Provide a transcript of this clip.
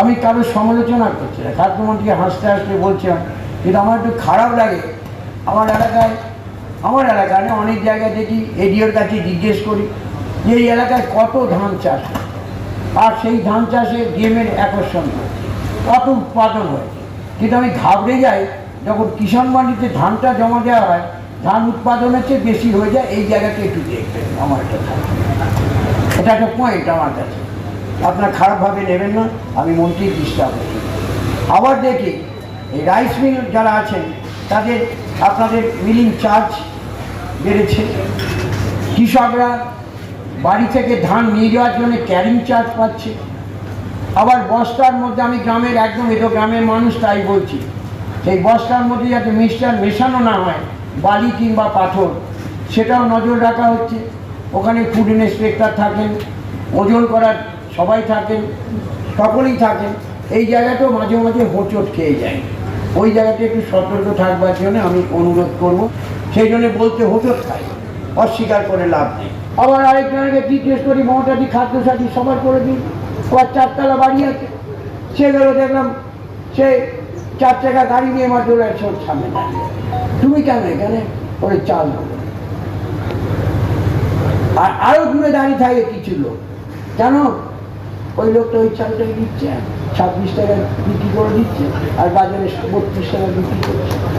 আমি কারোর সমালোচনা করছি না। খাদ্যমন্ত্রীকে হাসতে হাসতে বলছিলাম কিন্তু আমার একটু খারাপ লাগে। আমার এলাকায় আমার এলাকায় না, অনেক জায়গায় দেখি এডিওর কাছে জিজ্ঞেস করি যে এই এলাকায় কত ধান চাষ আর সেই ধান চাষে ডিএমের আকর্ষণ হয় কত উৎপাদন হয়? কিন্তু আমি ঘাবড়ে যাই যখন কিষাণ মান্ডিতে ধানটা জমা দেওয়া হয়, ধান উৎপাদনের চেয়ে বেশি হয়ে যায়, এই জায়গাটা একটু দেখবেন, আমার একটা এটা একটা পয়েন্ট আমার কাছে। আপনার খারাপভাবে নেবেন না, আমি মন্ত্রীর দৃষ্টি আকর্ষণ করি। আবার দেখি, এই রাইস মিল যারা আছেন, তাদের আপনাদের মিলিং চার্জ বেড়েছে। কৃষকরা বাড়ি থেকে ধান নিয়ে যাওয়ার জন্য ক্যারিং চার্জ পাচ্ছে। আবার বস্তার মধ্যে, আমি গ্রামের একদম এতো গ্রামের মানুষ, তাই বলছি। সেই বস্তার মধ্যে যাতে মিক্সচার মেশানো না হয়, বালি কিংবা পাথর, সেটাও নজর রাখা হচ্ছে। ওখানে ফুড ইন্সপেক্টর থাকেন, ওজন করার সবাই থাকেন, সকলেই থাকেন, এই জায়গাটাও মাঝে মাঝে হোঁচট খেয়ে যায়। ওই জায়গাটা একটু সতর্ক থাকবার জন্য আমি অনুরোধ করব, সেই জন্য বলতে হোঁচট খাই, অস্বীকার করে লাভ নেই। আবার আরেকজনকে জিজ্ঞেস করি মমতাদি খাদ্য সাথী, সবার করে দিন আবার চারতলা বাড়ি আছে। সেগুলো দেখলাম, সে চার চাকা গাড়ি নিয়ে আমার দৌড়ায় সব সামনে দাঁড়িয়ে তুমি কেন এখানে? ওরে চাল আর আরও দূরে দাঁড়িয়ে থাকে কিছু লোক। জানো ওই লোকটা ওই চালটাই দিচ্ছে ছাব্বিশ টাকা বিক্রি করে দিচ্ছে, আর বাজারে বত্রিশ টাকা বিক্রি করছে।